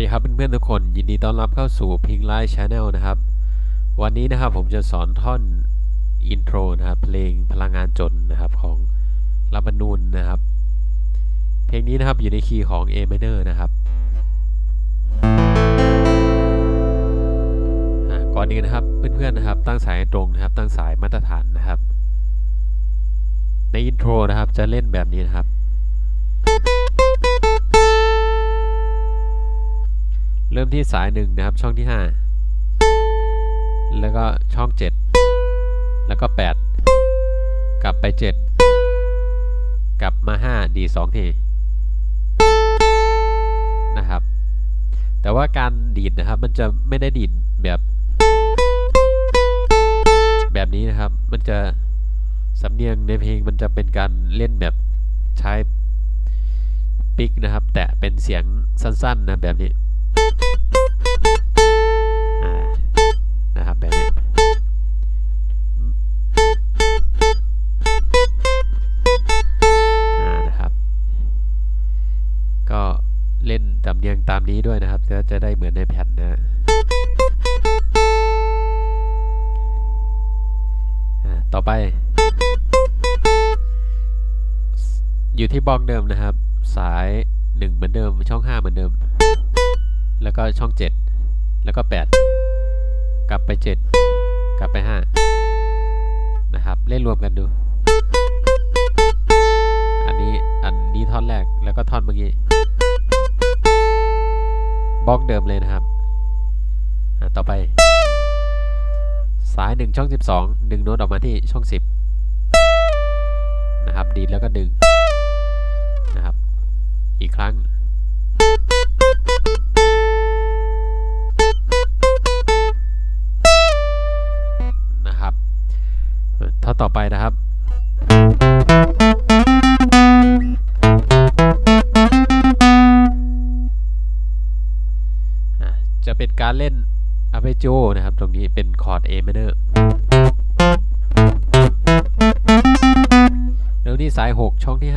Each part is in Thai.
ดีครับเพื่อนๆทุกคนยินดีต้อนรับเข้าสู่ Pink Light Channel นะครับ วันนี้นะครับผมจะสอนท่อนอินโทรนะครับเพลงพลังงานจนนะครับของลาบานูนนะครับ เพลงนี้นะครับอยู่ในคีย์ของ A minor นะครับก่อนอื่นนะครับเพื่อนๆนะครับ ตั้งสายตรงนะครับ ตั้งสายมาตรฐานนะครับ ในอินโทรนะครับจะเล่นแบบนี้นะครับ เริ่มที่สายหนึ่งนะครับ ช่องที่ 5 แล้วก็ช่อง 7 แล้วก็ 8 กลับไป 7 กลับมา 5 ดี2ทีนะครับ แต่ว่าการดีดนะครับ มันจะไม่ได้ดีดแบบแบบนี้นะครับ มันจะสำเนียงในเพลงมันจะเป็นการเล่นแบบใช้ปิกนะครับ แตะเป็นเสียงสั้นๆนะแบบนี้ เล่นจำเนียงตามนี้ด้วยนะครับจะจะได้เหมือนในแผ่นนะอ่าต่อไป อยู่ที่บล็อกเดิมนะครับ สายหนึ่งเหมือนเดิม ช่องห้าเหมือนเดิม แล้วก็ช่อง 7 แล้วก็ 8 กลับไป 7 กลับไป 5 นะครับ เล่นรวมกันดู อันนี้ อันนี้ท่อนแรกแล้วก็ท่อนเมื่อกี้ ล็อกเดิมเลยนะครับอะต่อไป สาย 1 ช่อง 12 ดึงโน้ตออกมาที่ช่อง 10 นะครับ ดีดแล้วก็ดึง นะครับ อีกครั้ง เป็นการเล่น arpeggio นะครับ ตรงนี้เป็นคอร์ด A minor แล้วนี่สาย 6 ช่องที่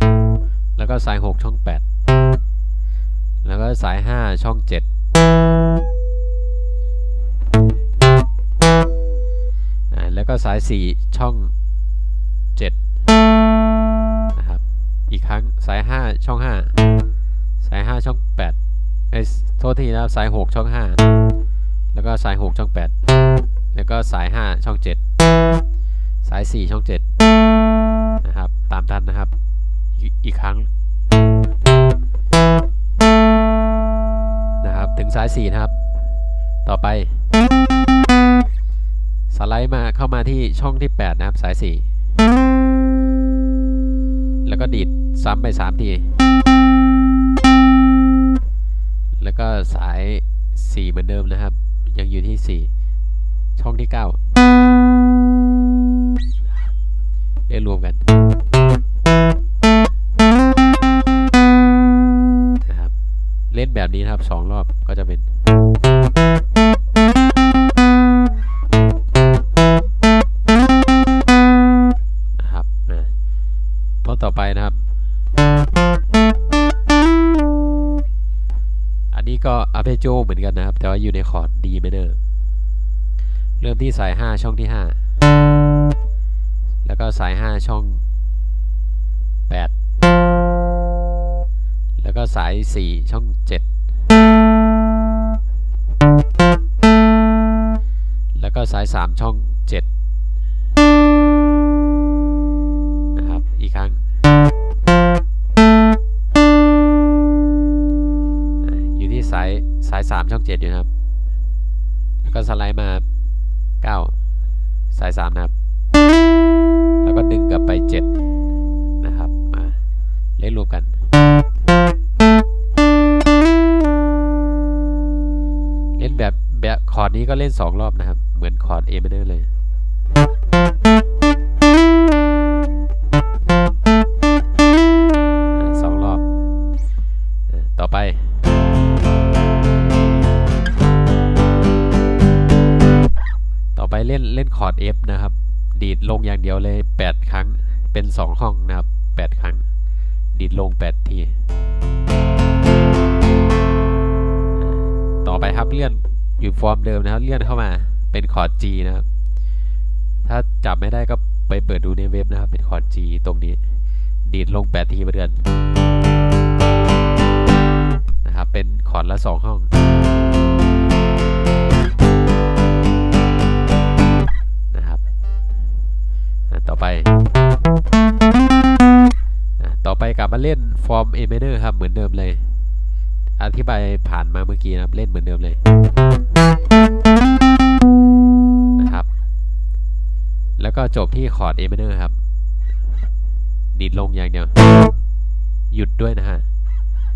5 แล้วก็สาย 6 ช่อง 8 แล้วก็สาย 5 ช่อง7อ่าแล้วก็สาย 4 ช่อง 7 นะครับ อีกครั้งสาย 5 ช่อง 5 สาย 5 ช่อง 8 เอ้โทษทีนะครับสาย 6 ช่อง 5 แล้วก็สาย 6 ช่อง 8 แล้วก็สาย 5 ช่อง 7 สาย 4 ช่อง 7 นะครับ ตามทันนะครับอีกอีกครั้งนะครับ ถึงสาย 4 นะครับ ต่อไป สไลด์มาเข้ามาที่ช่องที่ 8 นะครับ สาย 4 แล้วก็ดีดซ้ำไป 3 ที สาย 4 เหมือนเดิมนะครับ ยังอยู่ที่ 4 ช่องที่9เรียนรวมกันนะครับเล่นแบบนี้นะครับ 2 รอบก็จะเป็นนะครับอะท่อนต่อไปนะครับ โจเหมือนกันนะครับ แต่ว่าอยู่ในคอร์ด D minor เริ่มที่สาย 5 ช่องที่ 5 แล้วก็สาย 5 ช่อง 8 แล้วก็สาย 4 ช่อง 7 แล้วก็สาย 3 ช่อง 7ายสาย 3 ช่อง 7 อยู่นะครับ แล้วก็สไลด์มา 9 สาย 3 นะครับ แล้วก็ดึงกลับไป 7 นะครับ มาเล่นรวมกัน เล่นแบบแบบคอร์ดนี้ก็เล่น 2 รอบนะครับ เหมือนคอร์ด A minor เลย ล่นเล่นคอร์ด F นะครับ ดีดลงอย่างเดียวเลย 8 ครั้งเป็น 2 ห้องนะครับ 8 ครั้ง ดีดลง 8 ที ต่อไปครับเลื่อนอยู่ฟอร์มเดิมนะครับ เลื่อนเข้ามาเป็นคอร์ด G นะครับ ถ้าจับไม่ได้ก็ไปเปิดดูในเว็บนะครับ เป็นคอร์ด G ตรงนี้ ดีดลง 8 ทีไปเดือนนะครับเป็นคอร์ดละ 2 ห้อง มาเล่นฟอร์ม A minor ครับเหมือนเดิมเลย อธิบายผ่านมาเมื่อกี้นะครับเล่นเหมือนเดิมเลยนะครับ แล้วก็จบที่คอร์ด A minor ครับ ดีดลงอย่างเดียว หยุดด้วยนะฮะ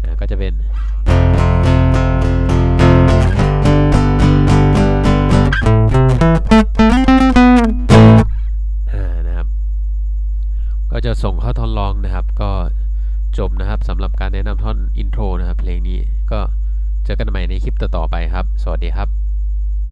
อะก็จะเป็นนะครับก็จะส่งเข้าท่อนร้องนะครับ ก็ จบนะครับสำหรับการแนะนำท่อนอินโทรนะครับเพลงนี้ก็เจอกันใหม่ในคลิปต่อๆไปครับ สวัสดีครับ